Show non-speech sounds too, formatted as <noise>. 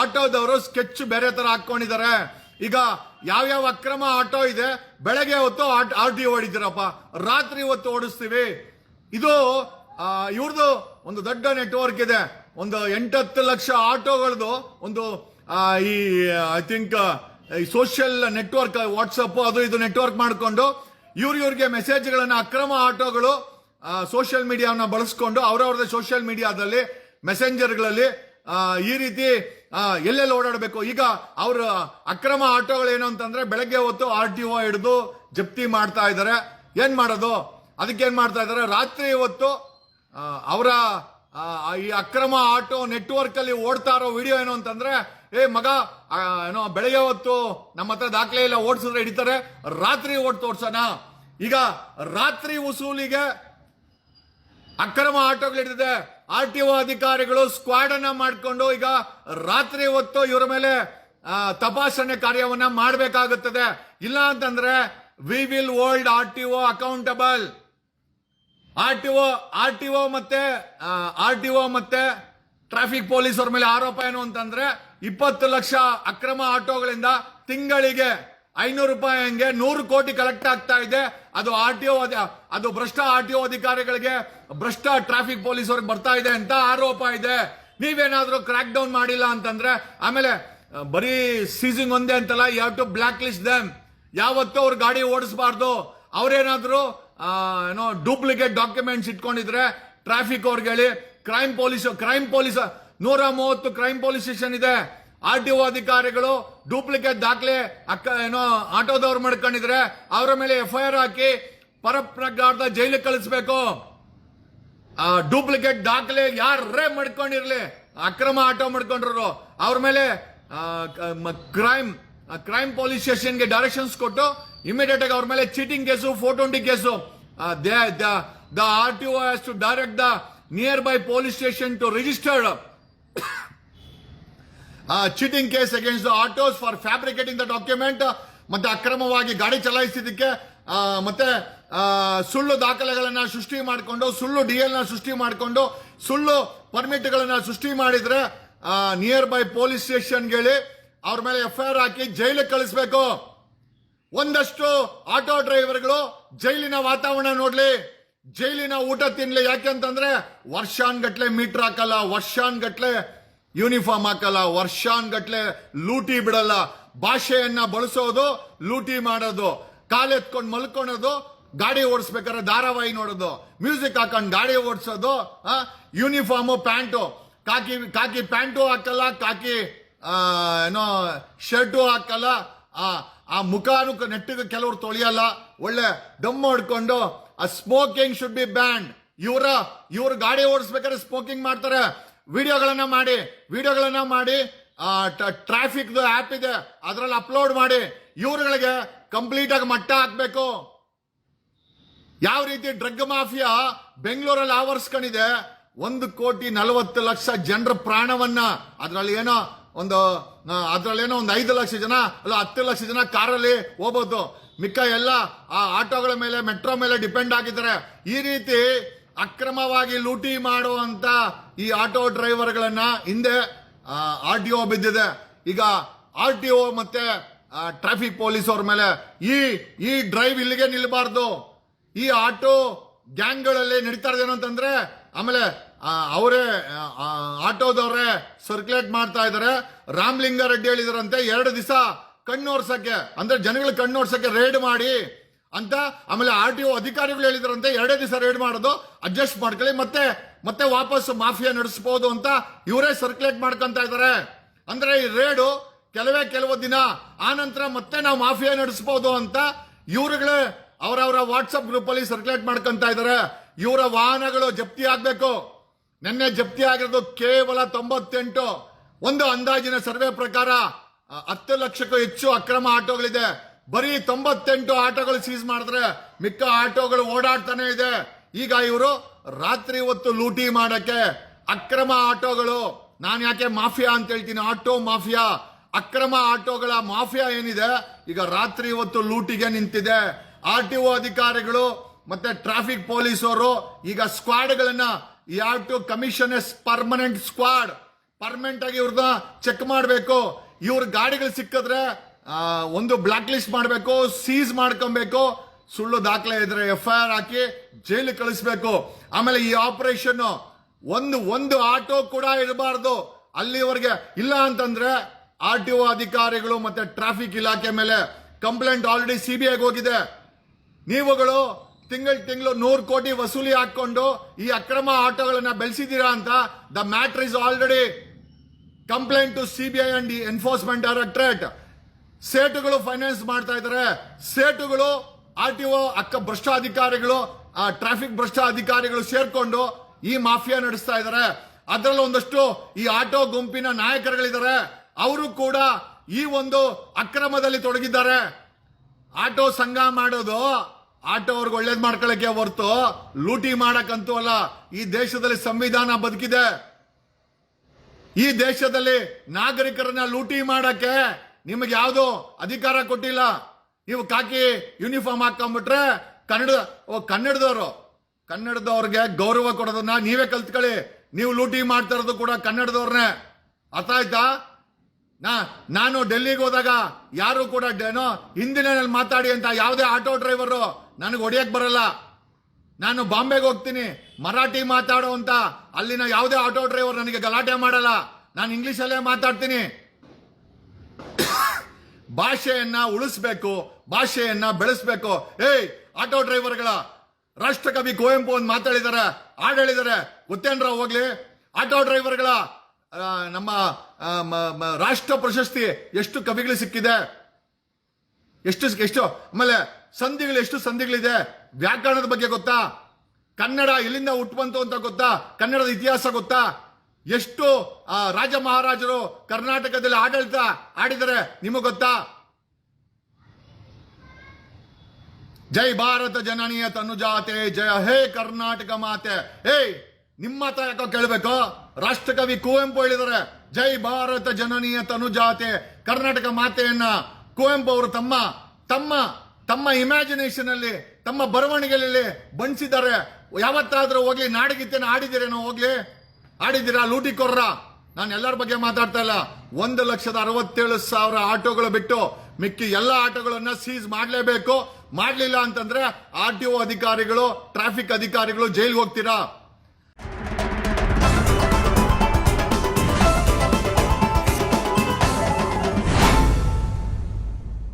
ಆಟೋದವರು sketch ಬೇರೆ ತರ ಹಾಕೊಂಡಿದ್ದಾರೆ. ಈಗ ಯಾವ್ಯಾವ ಅಕ್ರಮ ಆಟೋ ಇದೆ, ಬೆಳಗ್ಗೆ ಹೊತ್ತು ಆರ್ ಟಿ ಹೊಡಿತೀರಪ್ಪ. ರಾತ್ರಿ ಹೊತ್ತು ಓಡಿಸ್ತೀವಿ. ಇದು ಇವ್ರದ್ದು ಒಂದು ದೊಡ್ಡ ನೆಟ್ವರ್ಕ್ ಇದೆ. ಒಂದು ಎಂಟತ್ತು ಲಕ್ಷ ಆಟೋಗಳದು ಒಂದು ಈ ಐ ಥಿಂಕ್ ಈ ಸೋಷಿಯಲ್ ನೆಟ್ವರ್ಕ್ ವಾಟ್ಸಪ್ ಅದು ಇದು ನೆಟ್ವರ್ಕ್ ಮಾಡಿಕೊಂಡು ಇವ್ರ ಇವ್ರಿಗೆ ಮೆಸೇಜ್ಗಳನ್ನು ಅಕ್ರಮ ಆಟೋಗಳು ಸೋಷಿಯಲ್ ಮೀಡಿಯಾವನ್ನ ಬಳಸ್ಕೊಂಡು ಅವ್ರವ್ರದೇ ಸೋಷಿಯಲ್ ಮೀಡಿಯಾದಲ್ಲಿ ಮೆಸೆಂಜರ್ಗಳಲ್ಲಿ ಈ ರೀತಿ ಎಲ್ಲೆಲ್ಲಿ ಓಡಾಡಬೇಕು? ಈಗ ಅವ್ರ ಅಕ್ರಮ ಆಟೋಗಳು ಏನು ಅಂತಂದ್ರೆ ಬೆಳಗ್ಗೆ ಹೊತ್ತು ಆರ್ ಟಿ ಒ ಹಿಡಿದು ಜಪ್ತಿ ಮಾಡ್ತಾ ಇದ್ದಾರೆ ಏನ್ ಮಾಡೋದು? ಅದಕ್ಕೆ ಏನ್ ಮಾಡ್ತಾ ಇದ್ದಾರೆ ರಾತ್ರಿ ಹೊತ್ತು ಅವರ ಈ ಅಕ್ರಮ ಆಟೋ ನೆಟ್ವರ್ಕ್ ಅಲ್ಲಿ ಓಡ್ತಾ ಇರೋ ವಿಡಿಯೋ ಏನು ಅಂತಂದ್ರೆ, ಏ, ಮಗ ಏನೋ ಬೆಳಗ್ಗೆ ಹೊತ್ತು ನಮ್ಮ ಹತ್ರ ದಾಖಲೆ ಇಲ್ಲ, ಓಡಿಸಿದ್ರೆ ಹಿಡಿತಾರೆ. ರಾತ್ರಿ ಓಡ್ ತೋರ್ಸೋಣ. ಈಗ ರಾತ್ರಿ ವಸೂಲಿಗೆ ಅಕ್ರಮ ಆಟೋಗಳಿರ್ತದೆ ಆರ್ ಟಿ ಒ ಅಧಿಕಾರಿಗಳು ಸ್ಕ್ವಾಡ್ ಅನ್ನ ಮಾಡಿಕೊಂಡು ಈಗ ರಾತ್ರಿ ಹೊತ್ತು ಇವರ ಮೇಲೆ ತಪಾಸಣೆ ಕಾರ್ಯವನ್ನ ಮಾಡಬೇಕಾಗುತ್ತದೆ. ಇಲ್ಲ ಅಂತಂದ್ರೆ we will hold R T O accountable R T O, R T O ಮತ್ತೆ ಆರ್ ಟಿ ಒ ಮತ್ತೆ ಟ್ರಾಫಿಕ್ ಪೊಲೀಸ್ ಅವರ ಮೇಲೆ ಆರೋಪ ಏನು ಅಂತಂದ್ರೆ ಇಪ್ಪತ್ತು ಲಕ್ಷ ಅಕ್ರಮ ಆಟೋಗಳಿಂದ ತಿಂಗಳಿಗೆ ಐನೂರು ರೂಪಾಯಿ ಹಂಗೆ ನೂರು ಕೋಟಿ ಕಲೆಕ್ಟ್ ಆಗ್ತಾ ಇದೆ. ಅದು ಆರ್ ಟಿ ಒ ಅದು ಭ್ರಷ್ಟ ಆರ್ ಟಿ ಒ ಅಧಿಕಾರಿಗಳಿಗೆ ಭ್ರಷ್ಟ ಟ್ರಾಫಿಕ್ ಪೊಲೀಸ್ ಅವ್ರಿಗೆ ಬರ್ತಾ ಇದೆ ಅಂತ ಆರೋಪ ಇದೆ. ನೀವೇನಾದ್ರೂ ಕ್ರ್ಯಾಕ್ ಡೌನ್ ಮಾಡಿಲ್ಲ ಅಂತಂದ್ರೆ, ಆಮೇಲೆ ಬರೀ ಸೀಸಿಂಗ್ ಒಂದೇ ಅಂತಲ್ಲ you to black list them ಯಾವತ್ತೂ ಅವ್ರ ಗಾಡಿ ಓಡಿಸಬಾರ್ದು. ಅವ್ರೇನಾದ್ರೂ ಏನೋ ಡೂಪ್ಲಿಕೇಟ್ ಡಾಕ್ಯುಮೆಂಟ್ಸ್ ಇಟ್ಕೊಂಡಿದ್ರೆ ಟ್ರಾಫಿಕ್ ಅವ್ರಿಗೆ ಹೇಳಿ ಕ್ರೈಮ್ ಪೊಲೀಸ್ ಕ್ರೈಮ್ ಪೊಲೀಸ್ ನೂರ ಮೂವತ್ತು ಕ್ರೈಮ್ ಪೊಲೀಸ್ ಸ್ಟೇಷನ್ ಇದೆ. ಆರ್ ಟಿ ಒ ಅಧಿಕಾರಿಗಳು ಡೂಪ್ಲಿಕೇಟ್ ದಾಖಲೆ ಅಕ್ಕ, ಏನೋ ಆಟೋದವ್ರು ಮಾಡ್ಕೊಂಡಿದ್ರೆ ಅವರ ಮೇಲೆ ಎಫ್ ಐ ಆರ್ ಹಾಕಿ ಪರಪ್ರಕಾರದ ಜೈಲಿಗೆ ಕಳಿಸ್ಬೇಕು. ಡೂಪ್ಲಿಕೇಟ್ ದಾಖಲೆ ಯಾರೇ ಮಾಡ್ಕೊಂಡಿರ್ಲಿ, ಅಕ್ರಮ ಆಟೋ ಮಾಡ್ಕೊಂಡ್ರು ಅವ್ರ ಮೇಲೆ ಕ್ರೈಮ್ ಕ್ರೈಮ್ ಪೊಲೀಸ್ ಸ್ಟೇಷನ್ಗೆ ಡೈರೆಕ್ಷನ್ಸ್ ಕೊಟ್ಟು ಇಮಿಡಿಯೇಟ್ ಆಗಿ ಅವ್ರ ಮೇಲೆ cheating case four twenty case. The R T O to direct the near by police station to registered cheating case against autos for fabricating the document ಮತ್ತೆ ಅಕ್ರಮವಾಗಿ ಗಾಡಿ ಚಲಾಯಿಸಿದ್ದಕ್ಕೆ ಮತ್ತೆ ಸುಳ್ಳು ದಾಖಲೆಗಳನ್ನ ಸೃಷ್ಟಿ ಮಾಡಿಕೊಂಡು, ಸುಳ್ಳು ಡಿ ಎಲ್ನ ಸೃಷ್ಟಿ ಮಾಡಿಕೊಂಡು, ಸುಳ್ಳು ಪರ್ಮಿಟ್ ಗಳನ್ನ ಸೃಷ್ಟಿ ಮಾಡಿದ್ರೆ ನಿಯರ್ ಬೈ ಪೊಲೀಸ್ ಸ್ಟೇಷನ್ಗೆ ಹೇಳಿ ಅವ್ರ ಮೇಲೆ ಎಫ್ ಐ ಆರ್ ಹಾಕಿ ಜೈಲಿಗೆ ಕಳಿಸ್ಬೇಕು. ಒಂದಷ್ಟು ಆಟೋ ಡ್ರೈವರ್ಗಳು ಜೈಲಿನ ವಾತಾವರಣ ನೋಡ್ಲಿ. ಜೈಲಿನ ಊಟ ತಿನ್ಲಿ. ಯಾಕೆಂತಂದ್ರೆ ವರ್ಷಾನ್ಗಟ್ಲೆ ಮೀಟರ್ ಹಾಕಲ್ಲ, ವರ್ಷಾನ್ಗಟ್ಲೆ ಯೂನಿಫಾರ್ಮ್ ಹಾಕಲ್ಲ ವರ್ಷಾನ್ಗಟ್ಲೆ ಲೂಟಿ ಬಿಡಲ್ಲ. ಭಾಷೆಯನ್ನ ಬಳಸೋದು, ಲೂಟಿ ಮಾಡೋದು. ಕಾಲೆತ್ಕೊಂಡು ಮಲ್ಕೊಳೋದು, ಗಾಡಿ ಓಡಿಸ್ಬೇಕಾದ್ರೆ ಧಾರಾವಾಹಿ ನೋಡೋದು. ಮ್ಯೂಸಿಕ್ ಹಾಕೊಂಡು ಗಾಡಿ ಓಡಿಸೋದು ಯೂನಿಫಾರ್ಮು, ಪ್ಯಾಂಟು. ಕಾಕಿ ಕಾಕಿ ಪ್ಯಾಂಟು ಹಾಕಲ್ಲ, ಕಾಕಿ ಏನೋ ಶರ್ಟು ಹಾಕಲ್ಲ, ಆ ಮುಖ ನೆಟ್ಟಿಗೆ ಕೆಲವರು ತೊಳೆಯಲ್ಲ. ಒಳ್ಳೆ ದಮ್ ಹೊಡ್ಕೊಂಡು, ಆ ಸ್ಮೋಕಿಂಗ್ ಶುಡ್ ಬಿ ಬ್ಯಾಂಡ್ ಇವರ, ಇವ್ರ ಗಾಡಿ ಓಡಿಸ್ಬೇಕಾದ್ರೆ ಸ್ಮೋಕಿಂಗ್ ಮಾಡ್ತಾರೆ. ವಿಡಿಯೋಗಳನ್ನ ಮಾಡಿ, ವಿಡಿಯೋಗಳನ್ನು ಮಾಡಿ ಟ್ರಾಫಿಕ್ ಆಪ್ ಇದೆ, ಅದರಲ್ಲಿ ಅಪ್ಲೋಡ್ ಮಾಡಿ. ಇವರುಗಳಿಗೆ ಕಂಪ್ಲೀಟ್ ಆಗಿ ಮಟ್ಟ ಹಾಕಬೇಕು. ಯಾವ ರೀತಿ ಡ್ರಗ್ ಮಾಫಿಯಾ ಬೆಂಗಳೂರಲ್ಲಿ ಆವರಿಸ್ಕೊಂಡಿದೆ, ಒಂದು ಕೋಟಿ ನಲವತ್ತು ಲಕ್ಷ ಜನರ ಪ್ರಾಣವನ್ನ, ಅದರಲ್ಲಿ ಏನೋ ಒಂದು ಅದ್ರಲ್ಲಿ ಏನೋ ಒಂದು ಐದು ಲಕ್ಷ ಜನ, ಅಲ್ಲ ಹತ್ತು ಲಕ್ಷ ಜನ ಕಾರಲ್ಲಿ ಹೋಗ್ಬೋದು. ಮಿಕ್ಕ ಎಲ್ಲ ಆ ಆಟೋಗಳ ಮೇಲೆ, ಮೆಟ್ರೋ ಮೇಲೆ ಡಿಪೆಂಡ್ ಆಗಿದ್ದಾರೆ. ಈ ರೀತಿ ಅಕ್ರಮವಾಗಿ ಲೂಟಿ ಮಾಡುವಂತ ಈ ಆಟೋ ಡ್ರೈವರ್ಗಳನ್ನ ಹಿಂದೆ ಆರ್ ಟಿ ಒ ಬಿದ್ದಿದೆ. ಈಗ ಆರ್ ಟಿ ಒ ಮತ್ತೆ ಟ್ರಾಫಿಕ್ ಪೊಲೀಸ್ ಅವ್ರ ಮೇಲೆ ಈ ಈ ಡ್ರೈವ್ ಇಲ್ಲಿಗೆ ನಿಲ್ಬಾರ್ದು. ಈ ಆಟೋ ಗ್ಯಾಂಗ್ಗಳಲ್ಲಿ ನಡೀತಾ ಇದೇನು ಅಂತಂದ್ರೆ, ಆಮೇಲೆ ಅವರೇ ಆಟೋದವ್ರೆ ಸರ್ಕ್ಯುಲೇಟ್ ಮಾಡ್ತಾ ಇದಾರೆ ರಾಮಲಿಂಗಾರೆಡ್ಡಿ ಹೇಳಿದ್ರಂತೆ, ಎರಡು ದಿವಸ ಕಣ್ಣೋರ್ಸಕ್ಕೆ ಅಂದ್ರೆ ಜನಗಳ ಕಣ್ಣೋರ್ಸಕ್ಕೆ ರೇಡ್ ಮಾಡಿ ಅಂತ ಆಮೇಲೆ ಆರ್ ಟಿ ಒ ಅಧಿಕಾರಿಗಳು ಹೇಳಿದ್ರಂತೆ, ಎರಡೇ ದಿವಸ ರೇಡ್ ಮಾಡೋದು ಅಡ್ಜಸ್ಟ್ ಮಾಡ್ಕೊಳ್ಳಿ, ಮತ್ತೆ ಮತ್ತೆ ವಾಪಸ್ ಮಾಫಿಯಾ ನಡೆಸಬಹುದು ಅಂತ ಇವರೇ ಸರ್ಕ್ಯುಲೇಟ್ ಮಾಡ್ಕೊಂತ ಇದ್ದಾರೆ ಅಂದ್ರೆ ಈ ರೇಡು ಕೆಲವೇ ಕೆಲವು ದಿನ ಆ ನಂತರ ಮತ್ತೆ ನಾವು ಮಾಫಿಯಾ ನಡೆಸಬಹುದು ಅಂತ ಇವರುಗಳೇ ಅವರವರ ವಾಟ್ಸಪ್ ಗ್ರೂಪ್ ಅಲ್ಲಿ ಸರ್ಕ್ಯುಲೇಟ್ ಮಾಡ್ಕೊಂತ ಇದ್ದಾರೆ ಇವರ ವಾಹನಗಳು ಜಪ್ತಿ ಆಗ್ಬೇಕು. ನಿನ್ನೆ ಜಪ್ತಿ ಆಗಿರೋದು ಕೇವಲ ತೊಂಬತ್ತೆಂಟು. ಒಂದು ಅಂದಾಜಿನ ಸರ್ವೆ ಪ್ರಕಾರ ಹತ್ತು ಲಕ್ಷಕ್ಕೂ ಹೆಚ್ಚು ಅಕ್ರಮ ಆಟೋಗಳಿದೆ. ಬರೀ ತೊಂಬತ್ತೆಂಟು ಆಟೋಗಳು ಸೀಸ್ ಮಾಡಿದ್ರೆ ಮಿಕ್ಕ ಆಟೋಗಳು ಓಡಾಡ್ತಾನೆ ಇದೆ. ಈಗ ಇವರು ರಾತ್ರಿ ಹೊತ್ತು ಲೂಟಿ ಮಾಡಕ್ಕೆ ಅಕ್ರಮ ಆಟೋಗಳು. ನಾನು ಯಾಕೆ ಮಾಫಿಯಾ ಅಂತ ಹೇಳ್ತೀನಿ. Auto mafia. ಅಕ್ರಮ ಆಟೋಗಳ ಮಾಫಿಯಾ ಏನಿದೆ? ಈಗ ರಾತ್ರಿ ಹೊತ್ತು ಲೂಟಿಗೆ ನಿಂತಿದೆ. ಆರ್ ಟಿ ಒ ಅಧಿಕಾರಿಗಳು ಮತ್ತೆ ಟ್ರಾಫಿಕ್ ಪೊಲೀಸರು ಈಗ ಸ್ಕ್ವಾಡ್ಗಳನ್ನ ಈ to commission as permanent squad permanent ಆಗಿ ಇವ್ರನ್ನ ಚೆಕ್ ಮಾಡಬೇಕು. ಇವ್ರ ಗಾಡಿಗಳು ಸಿಕ್ಕಿದ್ರೆ ಒಂದು ಬ್ಲಾಕ್ ಲಿಸ್ಟ್ ಮಾಡಬೇಕು ಸೀಸ್ ಮಾಡ್ಕೊಬೇಕು, ಸುಳ್ಳು ದಾಖಲೆ ಇದ್ರೆ ಎಫ್ ಐ ಆರ್ ಹಾಕಿ ಜೈಲಿಗೆ ಕಳಿಸ್ಬೇಕು. ಆಮೇಲೆ ಈ ಆಪರೇಷನ್ ಒಂದು ಒಂದು ಆಟೋ ಕೂಡ ಇರಬಾರ್ದು. ಅಲ್ಲಿವರೆಗೆ ಇಲ್ಲ ಅಂತಂದ್ರೆ ಆರ್ ಟಿ ಒ ಅಧಿಕಾರಿಗಳು ಮತ್ತೆ ಟ್ರಾಫಿಕ್ ಇಲಾಖೆ ಮೇಲೆ ಕಂಪ್ಲೇಂಟ್ ಆಲ್ರೆಡಿ ಸಿ ಬಿ ಐಗೆ ಹೋಗಿದೆ. ನೀವುಗಳು ತಿಂಗಳ ತಿಂಗಳು ನೂರು ಕೋಟಿ ವಸೂಲಿ ಹಾಕೊಂಡು ಈ ಅಕ್ರಮ ಆಟೋಗಳನ್ನ ಬೆಳೆಸಿದೀರಾ ಅಂತ the matter is already complaint to CBI and enforcement directorate ಸೇಟುಗಳು finance ಮಾಡ್ತಾ ಇದ್ದಾರೆ ಸೇಟುಗಳು ಆರ್ ಟಿ ಒ ಅಕ್ಕ ಭ್ರಷ್ಟ ಅಧಿಕಾರಿಗಳು ಟ್ರಾಫಿಕ್ ಭ್ರಷ್ಟ ಅಧಿಕಾರಿಗಳು ಸೇರ್ಕೊಂಡು ಈ ಮಾಫಿಯಾ ನಡೆಸ್ತಾ ಇದ್ದಾರೆ ಅದರಲ್ಲಿ ಒಂದಷ್ಟು ಈ ಆಟೋ ಗುಂಪಿನ ನಾಯಕರುಗಳಿದ್ದಾರೆ ಅವರು ಕೂಡ ಈ ಒಂದು ಅಕ್ರಮದಲ್ಲಿ ತೊಡಗಿದ್ದಾರೆ. ಆಟೋ ಸಂಘ ಮಾಡೋದು ಆಟೋ ಅವ್ರಿಗೆ ಒಳ್ಳೇದ್ ಮಾಡ್ಕೊಳಕ್ಕೆ ಹೊರತು ಲೂಟಿ ಮಾಡಕ್ಕಂತೂ ಅಲ್ಲ, ಈ ದೇಶದಲ್ಲಿ ಸಂವಿಧಾನ ಬದುಕಿದೆ. ಈ ದೇಶದಲ್ಲಿ ನಾಗರಿಕರನ್ನ ಲೂಟಿ ಮಾಡಕ್ಕೆ ನಿಮಗೆ ಯಾವುದು ಅಧಿಕಾರ ಕೊಟ್ಟಿಲ್ಲ? ನೀವು ಕಾಕಿ ಯೂನಿಫಾರ್ಮ್ ಹಾಕೊಂಡ್ಬಿಟ್ರೆ ಕನ್ನಡ ಕನ್ನಡದವರು, ಕನ್ನಡದವ್ರಿಗೆ ಗೌರವ ಕೊಡೋದನ್ನ ನೀವೇ ಕಲ್ತ್ಕೊಳ್ಳಿ. ನೀವು ಲೂಟಿ ಮಾಡ್ತಾ ಇರೋದು ಕೂಡ ಕನ್ನಡದವ್ರನ್ನೇ. ಅರ್ಥ ಆಯ್ತಾ? ನಾ, ನಾನು ಡೆಲ್ಲಿಗೆ ಹೋದಾಗ ಯಾರು ಕೂಡ ಏನೋ ಹಿಂದಿನಲ್ಲಿ ಮಾತಾಡಿ ಅಂತ ಯಾವುದೇ ಆಟೋ ಡ್ರೈವರು ನನಗೆ ಹೊಡಿಯಕ್ ಬರಲ್ಲ. ನಾನು ಬಾಂಬೆಗೆ ಹೋಗ್ತೀನಿ. ಮರಾಠಿ ಮಾತಾಡೋ ಅಂತ ಅಲ್ಲಿನ ಯಾವುದೇ ಆಟೋ ಡ್ರೈವರ್ ನನಗೆ ಗಲಾಟೆ ಮಾಡಲ್ಲ. ನಾನು ಇಂಗ್ಲೀಷಲ್ಲೇ ಮಾತಾಡ್ತೀನಿ. <coughs> ಭಾಷೆಯನ್ನ ಉಳಿಸ್ಬೇಕು, ಭಾಷೆಯನ್ನ ಬೆಳೆಸ್ಬೇಕು. ಏಯ್, ಆಟೋ ಡ್ರೈವರ್ಗಳ ರಾಷ್ಟ್ರಕವಿ ಕುವೆಂಪು ಒಂದು ಮಾತಾಡಿದ್ದಾರೆ ಹಾಡು ಹೇಳಿದ್ದಾರೆ ಗೊತ್ತೇನ್ರ ಹೋಗ್ಲಿ. ಆಟೋ ಡ್ರೈವರ್ಗಳ ನಮ್ಮ ರಾಷ್ಟ್ರ ಪ್ರಶಸ್ತಿ ಎಷ್ಟು ಕವಿಗಳು ಸಿಕ್ಕಿದೆ? ಎಷ್ಟು ಎಷ್ಟು, ಆಮೇಲೆ ಸಂಧಿಗಳು ಎಷ್ಟು ಸಂಧಿಗಳಿದೆ? ವ್ಯಾಕರಣದ ಬಗ್ಗೆ ಗೊತ್ತಾ? ಕನ್ನಡ ಎಲ್ಲಿಂದ ಹುಟ್ಟು ಬಂತು ಅಂತ ಗೊತ್ತಾ? ಕನ್ನಡದ ಇತಿಹಾಸ ಗೊತ್ತಾ? ಎಷ್ಟು ಆ, ರಾಜ ಮಹಾರಾಜರು ಕರ್ನಾಟಕದಲ್ಲಿ ಆಡಳಿತ ಆಡಿದರೆ ನಿಮಗೆ ಗೊತ್ತಾ? ಜೈ ಭಾರತ ಜನನೀಯ ತನುಜಾತೆ ಜಯ ಹೇ ಕರ್ನಾಟಕ ಮಾತೆ. ಏಯ್ ನಿಮ್ಮ ಯಾಕೋ ಕೇಳಬೇಕು? ರಾಷ್ಟ್ರಕವಿ ಕುವೆಂಪು ಹೇಳಿದರೆ ಜೈ ಭಾರತ ಜನನೀಯ ತನುಜಾತೆ ಕರ್ನಾಟಕ ಮಾತೆಯನ್ನ. ಕುವೆಂಪು ಅವರು ತಮ್ಮ ತಮ್ಮ ತಮ್ಮ ಇಮ್ಯಾಜಿನೇಷನ್ ಅಲ್ಲಿ ತಮ್ಮ ಬರವಣಿಗೆಯಲ್ಲಿ ಬಣಿಸಿದ್ದಾರೆ ಯಾವತ್ತಾದ್ರೂ ಹೋಗ್ಲಿ ನಾಡಗೀತೆನ ಆಡಿದಿರೇನೋ ಹೋಗ್ಲಿ. ಆಡಿದ್ದೀರಾ? ಲೂಟಿ ಕೊರ್ರ ನಾನು ಎಲ್ಲರ ಬಗ್ಗೆ ಮಾತಾಡ್ತಾ ಇಲ್ಲ. ಒಂದು ಲಕ್ಷದ ಅರವತ್ತೇಳು ಸಾವಿರ ಆಟೋಗಳು ಬಿಟ್ಟು ಮಿಕ್ಕಿ ಎಲ್ಲ ಆಟೋಗಳನ್ನ ಸೀಸ್ ಮಾಡಲೇಬೇಕು. ಮಾಡಲಿಲ್ಲ ಅಂತಂದ್ರೆ ಆರ್ ಟಿ ಒ ಅಧಿಕಾರಿಗಳು ಟ್ರಾಫಿಕ್ ಅಧಿಕಾರಿಗಳು ಜೈಲ್ಗೆ ಹೋಗ್ತೀರಾ?